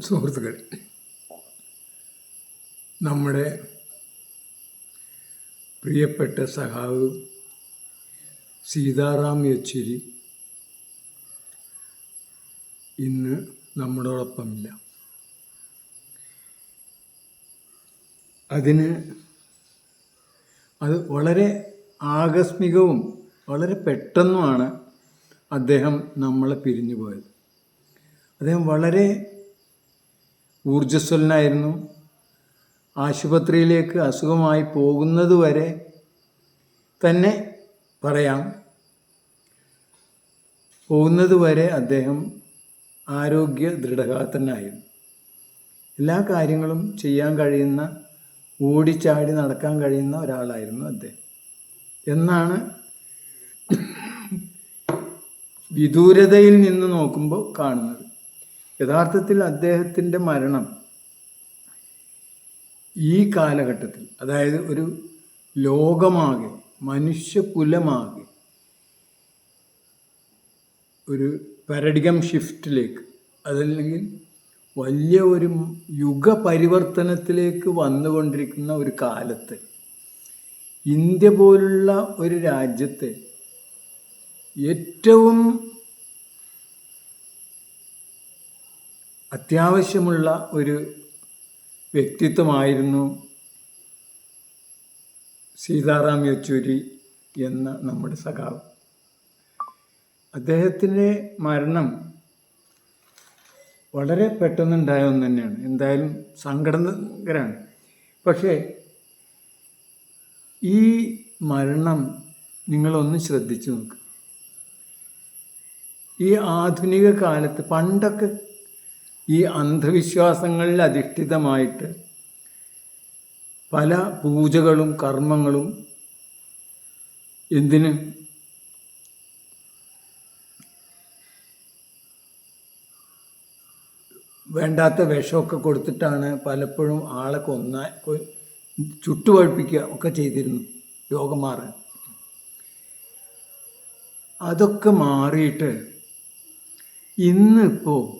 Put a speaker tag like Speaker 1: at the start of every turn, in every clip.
Speaker 1: സുഹൃത്തുക്കൾ നമ്മുടെ പ്രിയപ്പെട്ട സഹാവ് സീതാറാം യെച്ചൂരി ഇന്ന് നമ്മളോടൊപ്പമില്ല. അതിന് അത് വളരെ ആകസ്മികവും വളരെ പെട്ടെന്നുമാണ് അദ്ദേഹം നമ്മളെ പിരിഞ്ഞു പോയത് അദ്ദേഹം വളരെ ഊർജസ്വലനായിരുന്നു. ആശുപത്രിയിലേക്ക് അസുഖമായി പോകുന്നത് വരെ തന്നെ പറയാം. പോകുന്നത് വരെ അദ്ദേഹം ആരോഗ്യ ദൃഢഘാതനായിരുന്നു. എല്ലാ കാര്യങ്ങളും ചെയ്യാൻ കഴിയുന്ന ഓടിച്ചാടി നടക്കാൻ കഴിയുന്ന ഒരാളായിരുന്നു അദ്ദേഹം. എന്നാണ് വിദൂരതയിൽ നിന്ന് നോക്കുമ്പോൾ കാണുന്നത്. യഥാർത്ഥത്തിൽ അദ്ദേഹത്തിന്റെ മരണം ഈ കാലഘട്ടത്തിൽ അതായത് ഒരു ലോകമാകെ മനുഷ്യകുലമാകെ ഒരു പരഡിഗം ഷിഫ്റ്റിലേക്ക് അതല്ലെങ്കിൽ വലിയ ഒരു യുഗപരിവർത്തനത്തിലേക്ക് വന്നുകൊണ്ടിരിക്കുന്ന ഒരു കാലത്ത് ഇന്ത്യ പോലുള്ള ഒരു രാജ്യത്തെ ഏറ്റവും അത്യാവശ്യമുള്ള ഒരു വ്യക്തിത്വമായിരുന്നു സീതാറാം യെച്ചൂരി എന്ന നമ്മുടെ സഖാവ്. അദ്ദേഹത്തിന്റെ മരണം വളരെ പെട്ടെന്നുണ്ടായ ഒന്ന് തന്നെയാണ്. എന്തായാലും സങ്കടകരാണ് പക്ഷേ ഈ മരണം നിങ്ങളൊന്ന് ശ്രദ്ധിച്ചു നോക്ക്. ഈ ആധുനിക കാലത്ത് പണ്ടൊക്കെ ഈ അന്ധവിശ്വാസങ്ങളിൽ അധിഷ്ഠിതമായിട്ട് പല പൂജകളും കർമ്മങ്ങളും എന്തിന്? വേണ്ടാത്ത വിഷമൊക്കെ കൊടുത്തിട്ടാണ് പലപ്പോഴും ആളെ കൊന്ന ചുട്ടുപഴുപ്പിക്കുക ഒക്കെ ചെയ്തിരുന്നു രോഗം മാറാൻ. അതൊക്കെ മാറിയിട്ട് ഇന്നിപ്പോൾ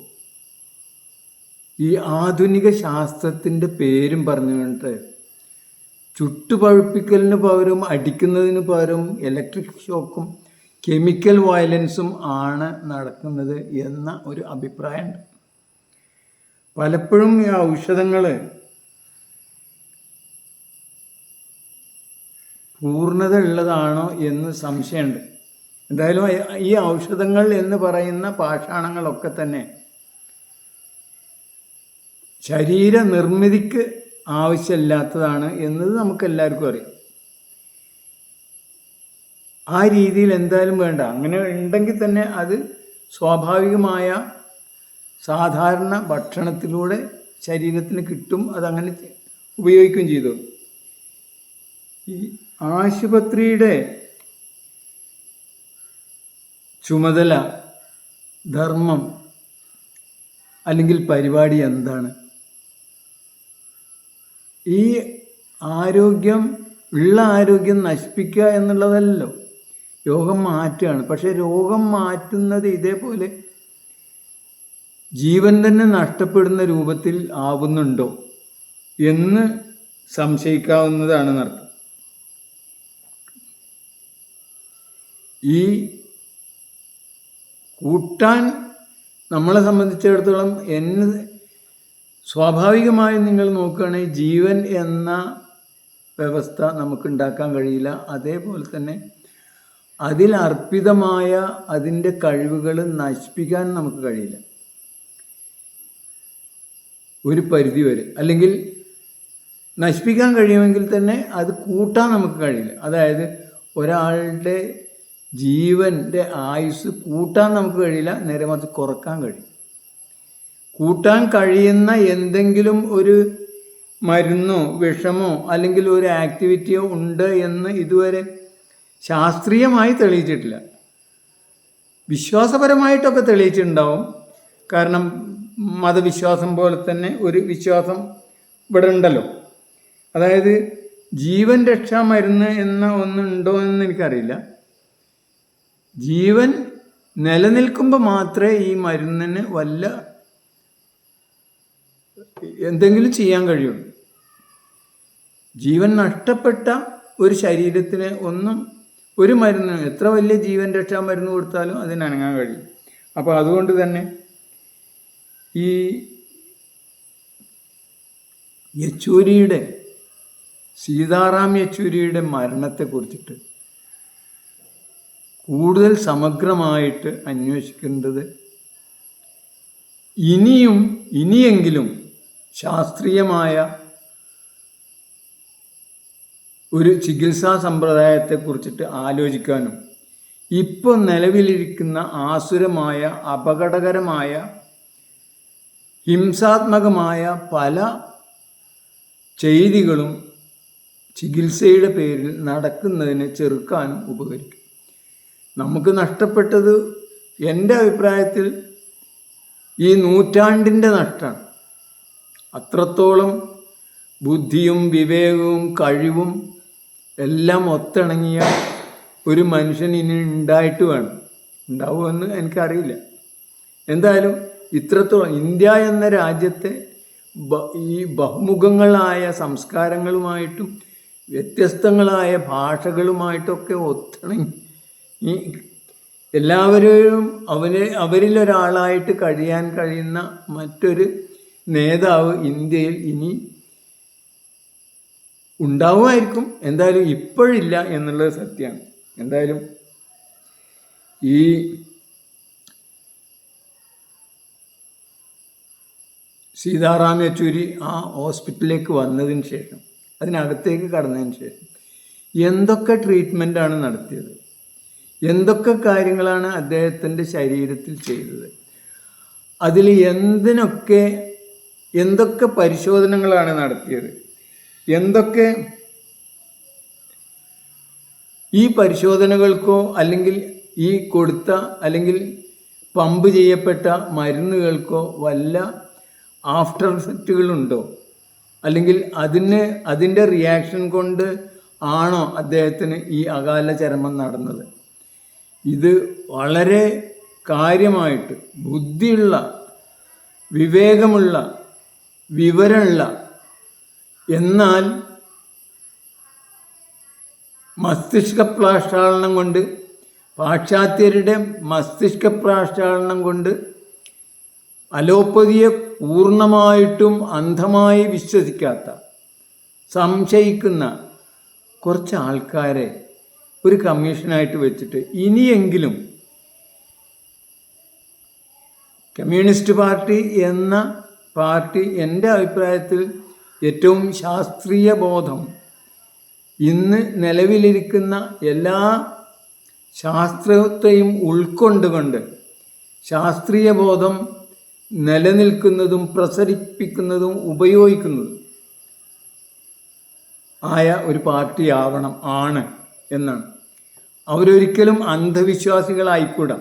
Speaker 1: ഈ ആധുനിക ശാസ്ത്രത്തിന്റെ പേരും പറഞ്ഞു പറഞ്ഞുകൊണ്ട് ചുട്ടുപഴുപ്പിക്കലിന് പകരം അടിക്കുന്നതിന് പകരം ഇലക്ട്രിക് ഷോക്കും കെമിക്കൽ വയലൻസും ആണ് നടക്കുന്നത് എന്ന ഒരു അഭിപ്രായമുണ്ട്. പലപ്പോഴും ഈ ഔഷധങ്ങൾ പൂർണത ഉള്ളതാണോ എന്ന് സംശയമുണ്ട്. എന്തായാലും ഈ ഔഷധങ്ങൾ എന്ന് പറയുന്ന പാഷാണങ്ങളൊക്കെ തന്നെ ശരീര നിർമ്മിതിക്ക് ആവശ്യമില്ലാത്തതാണ് എന്നത് നമുക്കെല്ലാവർക്കും അറിയാം. ആ രീതിയിൽ എന്തായാലും വേണ്ട. അങ്ങനെ ഉണ്ടെങ്കിൽ തന്നെ അത് സ്വാഭാവികമായ സാധാരണ ഭക്ഷണത്തിലൂടെ ശരീരത്തിന് കിട്ടും അതങ്ങനെ ഉപയോഗിക്കുകയും ചെയ്തു. ഈ ആശുപത്രിയുടെ ചുമതല ധർമ്മം അല്ലെങ്കിൽ പരിപാടി എന്താണ്? ഈ ആരോഗ്യം ഉള്ള ആരോഗ്യം നശിപ്പിക്കുക എന്നുള്ളതല്ലോ. രോഗം മാറ്റുകയാണ്. പക്ഷേ രോഗം മാറ്റുന്നത് ഇതേപോലെ ജീവൻ തന്നെ നഷ്ടപ്പെടുന്ന രൂപത്തിൽ ആവുന്നുണ്ടോ എന്ന് സംശയിക്കാവുന്നതാണ് നർത്തം ഈ കൂട്ടാൻ നമ്മളെ സംബന്ധിച്ചിടത്തോളം എന്ന് സ്വാഭാവികമായും നിങ്ങൾ നോക്കുകയാണെങ്കിൽ ജീവൻ എന്ന വ്യവസ്ഥ നമുക്ക് ഉണ്ടാക്കാൻ കഴിയില്ല. അതേപോലെ തന്നെ അതിലർപ്പിതമായ അതിന്റെ കഴിവുകൾ നശിപ്പിക്കാൻ നമുക്ക് കഴിയില്ല. ഒരു പരിധി വരെ. അല്ലെങ്കിൽ നശിപ്പിക്കാൻ കഴിയുമെങ്കിൽ തന്നെ അത് കൂട്ടാൻ നമുക്ക് കഴിയില്ല. അതായത് ഒരാളുടെ ജീവന്റെ ആയുസ് കൂട്ടാൻ നമുക്ക് കഴിയില്ല. നേരെ മറിച്ച് കുറയ്ക്കാൻ കഴിയും കൂട്ടാൻ കഴിയുന്ന എന്തെങ്കിലും ഒരു മരുന്നോ വിഷമോ അല്ലെങ്കിൽ ഒരു ആക്ടിവിറ്റിയോ ഉണ്ട് എന്ന് ഇതുവരെ ശാസ്ത്രീയമായി തെളിയിച്ചിട്ടില്ല. വിശ്വാസപരമായിട്ടൊക്കെ തെളിയിച്ചിട്ടുണ്ടാവും. കാരണം മതവിശ്വാസം പോലെ തന്നെ ഒരു വിശ്വാസം ഇവിടെ ഉണ്ടല്ലോ. അതായത് ജീവൻ രക്ഷാ മരുന്ന് എന്ന ഒന്നുണ്ടോ എന്ന് എനിക്കറിയില്ല. ജീവൻ നിലനിൽക്കുമ്പോൾ മാത്രമേ ഈ മരുന്നിന് വല്ല എന്തെങ്കിലും ചെയ്യാൻ കഴിയുള്ളൂ ജീവൻ നഷ്ടപ്പെട്ട ഒരു ശരീരത്തിന് ഒന്നും ഒരു മരുന്ന് എത്ര വലിയ ജീവൻ രക്ഷാ മരുന്ന് കൊടുത്താലും അതിന് അനങ്ങാൻ കഴിയും. അപ്പോൾ അതുകൊണ്ട് തന്നെ ഈ യെച്ചൂരിയുടെ സീതാറാം യെച്ചൂരിയുടെ മരണത്തെക്കുറിച്ചിട്ട് കൂടുതൽ സമഗ്രമായിട്ട് അന്വേഷിക്കേണ്ടത് ഇനിയും ഇനിയെങ്കിലും ശാസ്ത്രീയമായ ഒരു ചികിത്സാ സമ്പ്രദായത്തെക്കുറിച്ചിട്ട് ആലോചിക്കാനും ഇപ്പോൾ നിലവിലിരിക്കുന്ന ആസുരമായ അപകടകരമായ ഹിംസാത്മകമായ പല ചെയ്തികളും ചികിത്സയുടെ പേരിൽ നടക്കുന്നതിനെ ചെറുക്കാനും ഉപകരിക്കും. നമുക്ക് നഷ്ടപ്പെട്ടത് എന്റെ അഭിപ്രായത്തിൽ ഈ നൂറ്റാണ്ടിന്റെ നഷ്ടമാണ്. അത്രത്തോളം ബുദ്ധിയും വിവേകവും കഴിവും എല്ലാം ഒത്തിണങ്ങിയ ഒരു മനുഷ്യൻ ഇനി ഉണ്ടായിട്ട് വേണം. ഉണ്ടാവുമെന്ന് എനിക്കറിയില്ല. എന്തായാലും ഇത്രത്തോളം ഇന്ത്യ എന്ന രാജ്യത്തെ ഈ ബഹുമുഖങ്ങളായ സംസ്കാരങ്ങളുമായിട്ടും വ്യത്യസ്തങ്ങളായ ഭാഷകളുമായിട്ടൊക്കെ ഒത്തിണങ്ങി. ഈ എല്ലാവരെയും അവരെ അവരിലൊരാളായിട്ട് കഴിയാൻ കഴിയുന്ന മറ്റൊരു നേതാവ് ഇന്ത്യയിൽ ഇനി ഉണ്ടാവുമായിരിക്കും. എന്തായാലും ഇപ്പോഴില്ല എന്നുള്ളത് സത്യമാണ്. എന്തായാലും ഈ സീതാറാം യെച്ചൂരി ആ ഹോസ്പിറ്റലിലേക്ക് വന്നതിന് ശേഷം അതിനകത്തേക്ക് കടന്നതിന് ശേഷം എന്തൊക്കെ ട്രീറ്റ്മെന്റാണ് നടത്തിയത്? എന്തൊക്കെ കാര്യങ്ങളാണ് അദ്ദേഹത്തിന്റെ ശരീരത്തിൽ ചെയ്തത്? അതിൽ എന്തിനൊക്കെ എന്തൊക്കെ പരിശോധനകളാണ് നടത്തിയത്? എന്തൊക്കെ ഈ പരിശോധനകൾക്കോ അല്ലെങ്കിൽ ഈ കൊടുത്ത അല്ലെങ്കിൽ പമ്പ് ചെയ്യപ്പെട്ട മരുന്നുകൾക്കോ വല്ല ആഫ്റ്റർ എഫക്റ്റുകളുണ്ടോ അല്ലെങ്കിൽ അതിന് അതിന്റെ റിയാക്ഷൻ കൊണ്ട് ആണോ അദ്ദേഹത്തിന് ഈ അകാല ചരമം നടന്നത്? ഇത് വളരെ കാര്യമായിട്ട് ബുദ്ധിയുള്ള വിവേകമുള്ള വിവരമുള്ള എന്നാൽ മസ്തിഷ്ക പ്രാക്ഷാളനം കൊണ്ട് പാശ്ചാത്യരുടെ മസ്തിഷ്ക പ്രാക്ഷാളനം കൊണ്ട് അലോപ്പതിയെ പൂർണമായിട്ടും അന്ധമായി വിശ്വസിക്കാത്ത സംശയിക്കുന്ന കുറച്ച് ആൾക്കാരെ ഒരു കമ്മീഷനായിട്ട് വെച്ചിട്ട് ഇനിയെങ്കിലും കമ്മ്യൂണിസ്റ്റ് പാർട്ടി എന്ന പാർട്ടി എന്റെ അഭിപ്രായത്തിൽ ഏറ്റവും ശാസ്ത്രീയ ബോധം ഇന്ന് നിലവിലിരിക്കുന്ന എല്ലാ ശാസ്ത്രത്തെയും ഉൾക്കൊണ്ടുകൊണ്ട് ശാസ്ത്രീയ ബോധം നിലനിൽക്കുന്നതും പ്രസരിപ്പിക്കുന്നതും ഉപയോഗിക്കുന്നതും ആയ ഒരു പാർട്ടിയാവണം ആണ് എന്നാണ്. അവരൊരിക്കലും അന്ധവിശ്വാസികളായിക്കൂടാ.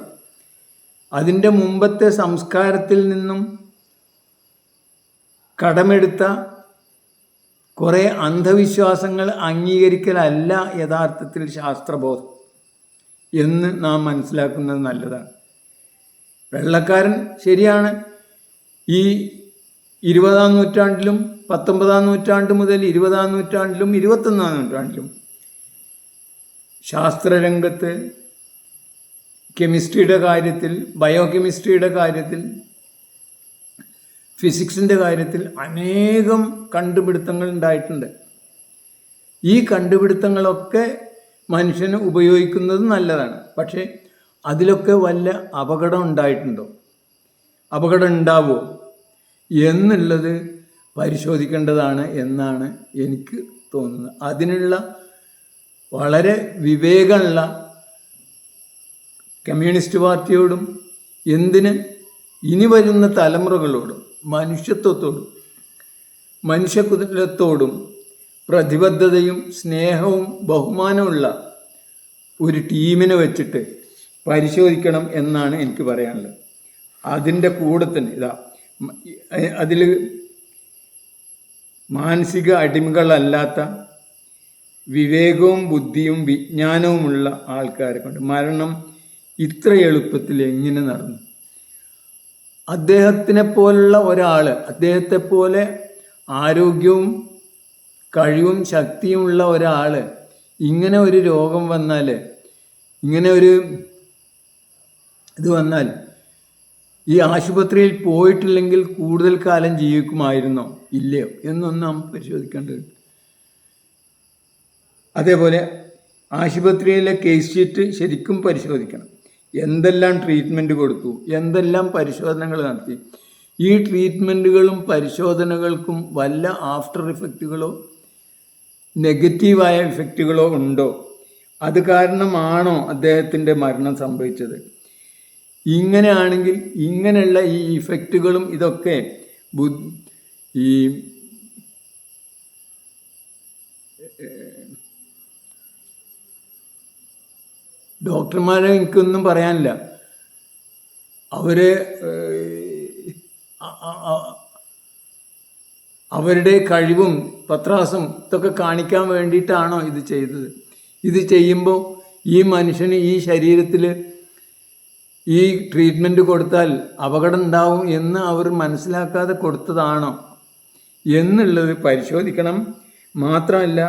Speaker 1: അതിന്റെ മുമ്പത്തെ സംസ്കാരത്തിൽ നിന്നും കടമെടുത്ത കുറേ അന്ധവിശ്വാസങ്ങൾ അംഗീകരിക്കലല്ല യഥാർത്ഥത്തിൽ ശാസ്ത്രബോധം എന്ന് നാം മനസ്സിലാക്കുന്നത് നല്ലതാണ്. വെള്ളക്കാരൻ ശരിയാണ്. ഈ ഇരുപതാം നൂറ്റാണ്ടിലും പത്തൊമ്പതാം നൂറ്റാണ്ട് മുതൽ ഇരുപതാം നൂറ്റാണ്ടിലും ഇരുപത്തൊന്നാം നൂറ്റാണ്ടിലും ശാസ്ത്രരംഗത്ത് കെമിസ്ട്രിയുടെ കാര്യത്തിൽ ബയോ കെമിസ്ട്രിയുടെ കാര്യത്തിൽ ഫിസിക്സിന്റെ കാര്യത്തിൽ അനേകം കണ്ടുപിടുത്തങ്ങൾ ഉണ്ടായിട്ടുണ്ട്. ഈ കണ്ടുപിടുത്തങ്ങളൊക്കെ മനുഷ്യന് ഉപയോഗിക്കുന്നത് നല്ലതാണ്. പക്ഷേ അതിലൊക്കെ വല്ല അപകടം ഉണ്ടായിട്ടുണ്ടോ? അപകടം ഉണ്ടാവുമോ എന്നുള്ളത് പരിശോധിക്കേണ്ടതാണ് എന്നാണ് എനിക്ക് തോന്നുന്നത്. അതിനുള്ള വളരെ വിവേകമുള്ള കമ്മ്യൂണിസ്റ്റ് പാർട്ടിയോടും എന്തിന് ഇനി വരുന്ന തലമുറകളോടും മനുഷ്യത്വത്തോടും മനുഷ്യകുലത്തോടും പ്രതിബദ്ധതയും സ്നേഹവും ബഹുമാനമുള്ള ഒരു ടീമിനെ വെച്ചിട്ട് പരിശോധിക്കണം എന്നാണ് എനിക്ക് പറയാനുള്ളത്. അതിന്റെ കൂടെ തന്നെ ഇതാ അതിൽ മാനസിക അടിമകളല്ലാത്ത വിവേകവും ബുദ്ധിയും വിജ്ഞാനവുമുള്ള ആൾക്കാരെ കൊണ്ട് മരണം ഇത്ര എളുപ്പത്തിൽ എങ്ങനെ നടന്നു? അദ്ദേഹത്തിനെ പോലുള്ള ഒരാൾ അദ്ദേഹത്തെ പോലെ ആരോഗ്യവും കഴിവും ശക്തിയുമുള്ള ഒരാൾ ഇങ്ങനെ ഒരു രോഗം വന്നാൽ ഇങ്ങനെ ഒരു ഇത് വന്നാൽ ഈ ആശുപത്രിയിൽ പോയിട്ടില്ലെങ്കിൽ കൂടുതൽ കാലം ജീവിക്കുമായിരുന്നോ? ഇല്ലയോ? എന്നൊന്ന് നാം പരിശോധിക്കേണ്ടത് അതേപോലെ ആശുപത്രിയിലെ കേസ് ഷീറ്റ് ശരിക്കും പരിശോധിക്കണം. എന്തെല്ലാം ട്രീറ്റ്മെന്റ് കൊടുത്തു എന്തെല്ലാം പരിശോധനകൾ നടത്തി. ഈ ട്രീറ്റ്മെന്റുകളും പരിശോധനകൾക്കും വല്ല ആഫ്റ്റർ ഇഫക്റ്റുകളോ നെഗറ്റീവായ ഇഫക്റ്റുകളോ ഉണ്ടോ? അത് കാരണമാണോ അദ്ദേഹത്തിന്റെ മരണം സംഭവിച്ചത്? ഇങ്ങനെയാണെങ്കിൽ ഇങ്ങനെയുള്ള ഈ ഇഫക്റ്റുകളും ഇതൊക്കെ ഈ ഡോക്ടർമാരെ എനിക്കൊന്നും പറയാനില്ല. അവർ അവരുടെ കഴിവും പത്രാസും ഇതൊക്കെ കാണിക്കാൻ വേണ്ടിയിട്ടാണോ ഇത് ചെയ്തത്? ഇത് ചെയ്യുമ്പോൾ ഈ മനുഷ്യന് ഈ ശരീരത്തിൽ ഈ ട്രീറ്റ്മെന്റ് കൊടുത്താൽ അപകടം ഉണ്ടാവും എന്ന് അവർ മനസ്സിലാക്കാതെ കൊടുത്തതാണോ? എന്നുള്ളത് പരിശോധിക്കണം. മാത്രമല്ല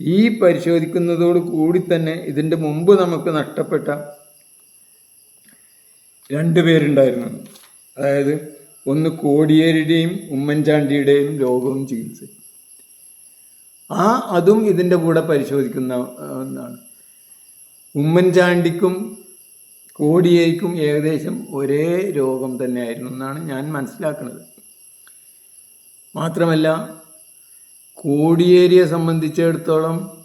Speaker 1: ഈ പരിശോധിക്കുന്നതോട് കൂടി തന്നെ ഇതിന്റെ മുമ്പ് നമുക്ക് നഷ്ടപ്പെട്ട രണ്ട് പേരുണ്ടായിരുന്നു. അതായത് ഒന്ന് കോടിയേരിയുടെയും ഉമ്മൻചാണ്ടിയുടെയും രോഗവും ചികിത്സ ആ അതും ഇതിന്റെ കൂടെ പരിശോധിക്കുന്ന ഒന്നാണ്. ഉമ്മൻചാണ്ടിക്കും കോടിയേരിക്കും ഏകദേശം ഒരേ രോഗം തന്നെയായിരുന്നു എന്നാണ് ഞാൻ മനസ്സിലാക്കുന്നത്. മാത്രമല്ല കോടിയേരിയെ സംബന്ധിച്ചിടത്തോളം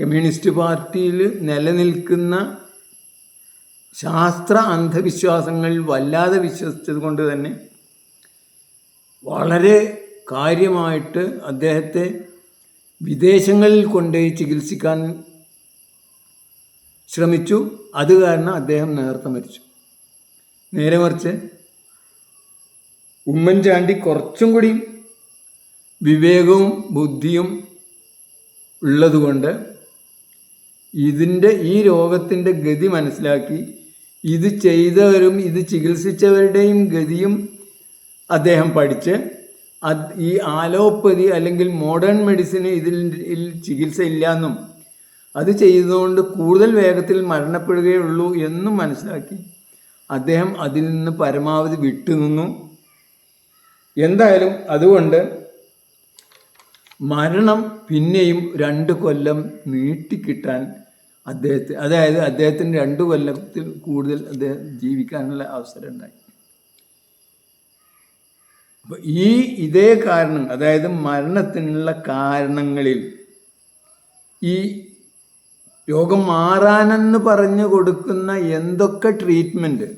Speaker 1: കമ്മ്യൂണിസ്റ്റ് പാർട്ടിയിൽ നിലനിൽക്കുന്ന ശാസ്ത്ര അന്ധവിശ്വാസങ്ങൾ വല്ലാതെ വിശ്വസിച്ചത് കൊണ്ട് തന്നെ വളരെ കാര്യമായിട്ട് അദ്ദേഹത്തെ വിദേശങ്ങളിൽ കൊണ്ടുപോയി ചികിത്സിക്കാൻ ശ്രമിച്ചു. അത് കാരണം അദ്ദേഹം നേരത്തെ മരിച്ചു. നേരെ മറിച്ച് ഉമ്മൻചാണ്ടി കുറച്ചും കൂടി വിവേകവും ബുദ്ധിയും ഉള്ളതുകൊണ്ട് ഇതിന്റെ ഈ രോഗത്തിന്റെ ഗതി മനസ്സിലാക്കി ഇത് ചെയ്തവരും ഇത് ചികിത്സിച്ചവരുടെയും ഗതിയും അദ്ദേഹം പഠിച്ച് അത് ഈ ആലോപ്പതി അല്ലെങ്കിൽ മോഡേൺ മെഡിസിന് ഇതിൽ ചികിത്സ എന്നും അത് ചെയ്തതുകൊണ്ട് കൂടുതൽ വേഗത്തിൽ മരണപ്പെടുകയുള്ളൂ എന്നും മനസ്സിലാക്കി അദ്ദേഹം അതിൽ നിന്ന് പരമാവധി വിട്ടുനിന്നു. എന്തായാലും അതുകൊണ്ട് മരണം പിന്നെയും രണ്ട് കൊല്ലം നീട്ടിക്കിട്ടാൻ അദ്ദേഹത്തെ അതായത് അദ്ദേഹത്തിന് രണ്ട് കൊല്ലത്തിൽ കൂടുതൽ അദ്ദേഹം ജീവിക്കാനുള്ള അവസരം ഉണ്ടായി ഈ ഇതേ കാരണം അതായത് മരണത്തിനുള്ള കാരണങ്ങളിൽ ഈ രോഗം മാറാനെന്ന് പറഞ്ഞു കൊടുക്കുന്ന എന്തൊക്കെ ട്രീറ്റ്മെന്റ്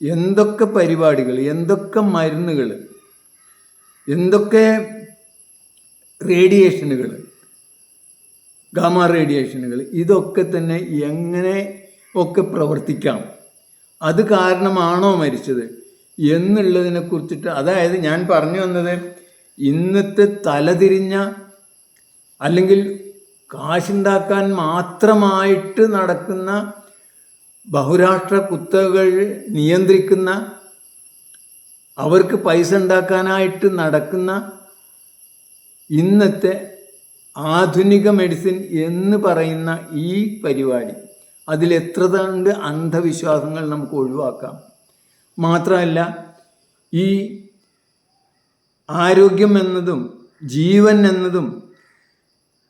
Speaker 1: എന്തൊക്കെ പരിപാടികൾ എന്തൊക്കെ മരുന്നുകൾ എന്തൊക്കെ റേഡിയേഷനുകൾ ഗാമ റേഡിയേഷനുകൾ ഇതൊക്കെ തന്നെ എങ്ങനെ ഒക്കെ പ്രവർത്തിക്കാം? അത് കാരണമാണോ മരിച്ചത്? എന്നുള്ളതിനെ കുറിച്ചിട്ട് അതായത് ഞാൻ പറഞ്ഞു വന്നത് ഇന്നത്തെ തലതിരിഞ്ഞ അല്ലെങ്കിൽ കാശുണ്ടാക്കാൻ മാത്രമായിട്ട് നടക്കുന്ന ബഹുരാഷ്ട്ര കുത്തകൾ നിയന്ത്രിക്കുന്ന അവർക്ക് പൈസ ഉണ്ടാക്കാനായിട്ട് നടക്കുന്ന ഇന്നത്തെ ആധുനിക മെഡിസിൻ എന്ന് പറയുന്ന ഈ പരിപാടി അതിലെത്ര കണ്ട് അന്ധവിശ്വാസങ്ങൾ നമുക്ക് ഒഴിവാക്കാം. മാത്രമല്ല ഈ ആരോഗ്യം എന്നതും ജീവൻ എന്നതും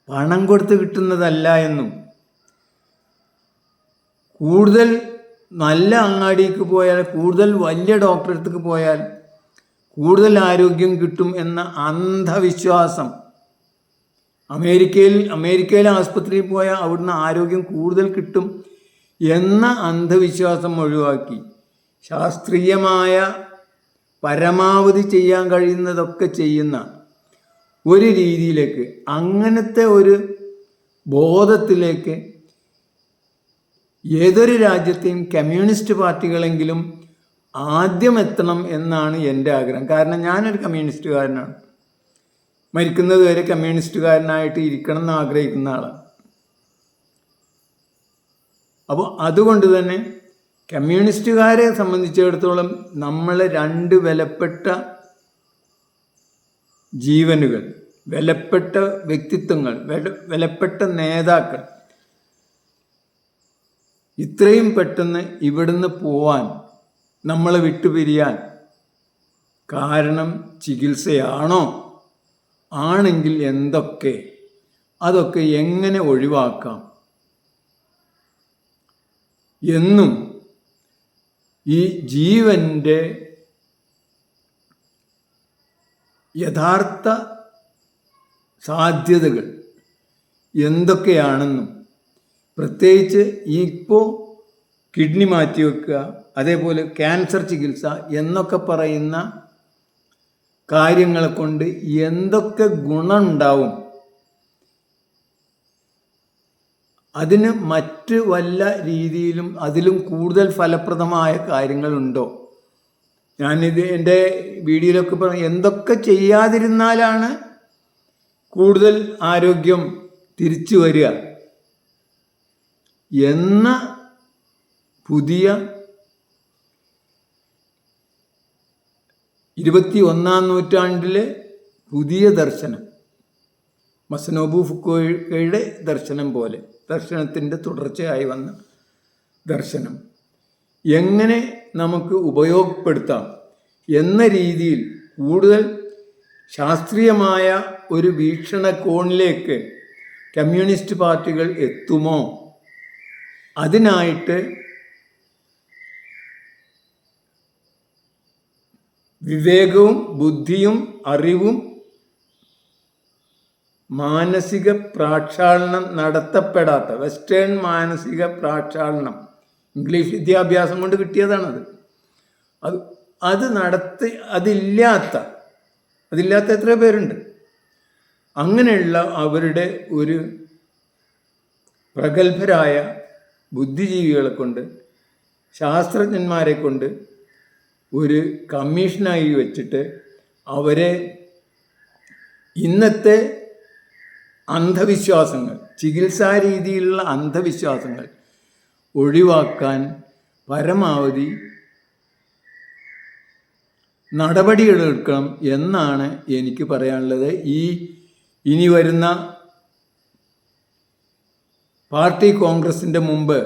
Speaker 1: പണം കൊടുത്ത് കിട്ടുന്നതല്ല എന്നും കൂടുതൽ നല്ല അങ്ങാടിക്ക് പോയാൽ കൂടുതൽ വലിയ ഡോക്ടറെ അടുത്തേക്ക് പോയാൽ കൂടുതൽ ആരോഗ്യം കിട്ടും എന്ന അന്ധവിശ്വാസം. അമേരിക്കയിൽ അമേരിക്കയിലെ ആസ്പത്രിയിൽ പോയാൽ അവിടുന്ന് ആരോഗ്യം കൂടുതൽ കിട്ടും എന്ന അന്ധവിശ്വാസം ഒഴിവാക്കി. ശാസ്ത്രീയമായ പരമാവധി ചെയ്യാൻ കഴിയുന്നതൊക്കെ ചെയ്യുന്ന ഒരു രീതിയിലേക്ക് അങ്ങനത്തെ ഒരു ബോധത്തിലേക്ക് ഏതൊരു രാജ്യത്തെയും കമ്മ്യൂണിസ്റ്റ് പാർട്ടികളെങ്കിലും ആദ്യം എത്തണം എന്നാണ് എന്റെ ആഗ്രഹം. കാരണം ഞാനൊരു കമ്മ്യൂണിസ്റ്റുകാരനാണ്. മരിക്കുന്നത് വരെ കമ്മ്യൂണിസ്റ്റുകാരനായിട്ട് ഇരിക്കണം എന്ന് ആഗ്രഹിക്കുന്ന ആളാണ്. അപ്പോൾ അതുകൊണ്ട് തന്നെ കമ്മ്യൂണിസ്റ്റുകാരെ സംബന്ധിച്ചിടത്തോളം നമ്മൾ രണ്ട് വിലപ്പെട്ട ജീവനുകൾ വിലപ്പെട്ട വ്യക്തിത്വങ്ങൾ വില വിലപ്പെട്ട നേതാക്കൾ ഇത്രയും പെട്ടെന്ന് ഇവിടുന്ന് പോവാൻ നമ്മളെ വിട്ടുപിരിയാൻ കാരണം ചികിത്സയാണോ? ആണെങ്കിൽ എന്തൊക്കെ? അതൊക്കെ എങ്ങനെ ഒഴിവാക്കാം? എന്നും ഈ ജീവന്റെ യഥാർത്ഥ സാധ്യതകൾ എന്തൊക്കെയാണെന്നും പ്രത്യേകിച്ച് ഇപ്പോൾ കിഡ്നി മാറ്റി മാറ്റിവെക്കുക അതേപോലെ ക്യാൻസർ ചികിത്സ എന്നൊക്കെ പറയുന്ന കാര്യങ്ങളെ കൊണ്ട് എന്തൊക്കെ ഗുണമുണ്ടാവും? അതിന് മറ്റ് വല്ല രീതിയിലും അതിലും കൂടുതൽ ഫലപ്രദമായ കാര്യങ്ങളുണ്ടോ? ഞാനിത് എന്റെ വീഡിയോയിലൊക്കെ പറഞ്ഞു എന്തൊക്കെ ചെയ്യാതിരുന്നാലാണ് കൂടുതൽ ആരോഗ്യം തിരിച്ചു വരിക? എന്ന പുതിയ ഇരുപത്തി ഒന്നാം നൂറ്റാണ്ടിലെ പുതിയ ദർശനം മസനോബു ഫുക്കോയുടെ ദർശനം പോലെ ദർശനത്തിന്റെ തുടർച്ചയായി വന്ന ദർശനം. എങ്ങനെ നമുക്ക് ഉപയോഗപ്പെടുത്താം എന്ന രീതിയിൽ കൂടുതൽ ശാസ്ത്രീയമായ ഒരു വീക്ഷണകോണിലേക്ക് കമ്മ്യൂണിസ്റ്റ് പാർട്ടികൾ എത്തുമോ? അതിനായിട്ട് വിവേകവും ബുദ്ധിയും അറിവും മാനസിക പ്രാക്ഷാളനം നടത്തപ്പെടാത്ത വെസ്റ്റേൺ മാനസിക പ്രാക്ഷാളനം. ഇംഗ്ലീഷ് വിദ്യാഭ്യാസം കൊണ്ട് കിട്ടിയതാണത്. അത് അത് നടത്തി അതില്ലാത്ത അതില്ലാത്ത എത്ര പേരുണ്ട്. അങ്ങനെയുള്ള അവരുടെ ഒരു പ്രഗത്ഭരായ ബുദ്ധിജീവികളെ കൊണ്ട് ശാസ്ത്രജ്ഞന്മാരെ കൊണ്ട് ഒരു കമ്മീഷനായി വെച്ചിട്ട് അവരെ ഇന്നത്തെ അന്ധവിശ്വാസങ്ങൾ ചികിത്സാ രീതിയിലുള്ള അന്ധവിശ്വാസങ്ങൾ ഒഴിവാക്കാൻ പരമാവധി നടപടികളെടുക്കണം എന്നാണ് എനിക്ക് പറയാനുള്ളത്. ഈ ഇനി വരുന്ന പാർട്ടി കോൺഗ്രസിന്റെ മുമ്പ്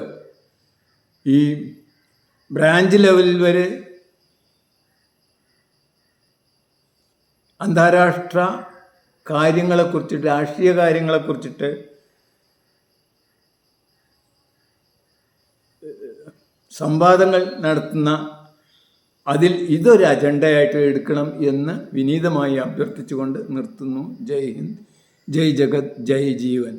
Speaker 1: ഈ ബ്രാഞ്ച് ലെവലിൽ വരെ അന്താരാഷ്ട്ര കാര്യങ്ങളെക്കുറിച്ചിട്ട് രാഷ്ട്രീയ കാര്യങ്ങളെക്കുറിച്ചിട്ട് സംവാദങ്ങൾ നടത്തുന്ന അതിൽ ഇതൊരു അജണ്ടയായിട്ട് എടുക്കണം എന്ന് വിനീതമായി അഭ്യർത്ഥിച്ചുകൊണ്ട് നിർത്തുന്നു. ജയ് ഹിന്ദ്. ജയ് ജഗത്. ജയ് ജീവൻ.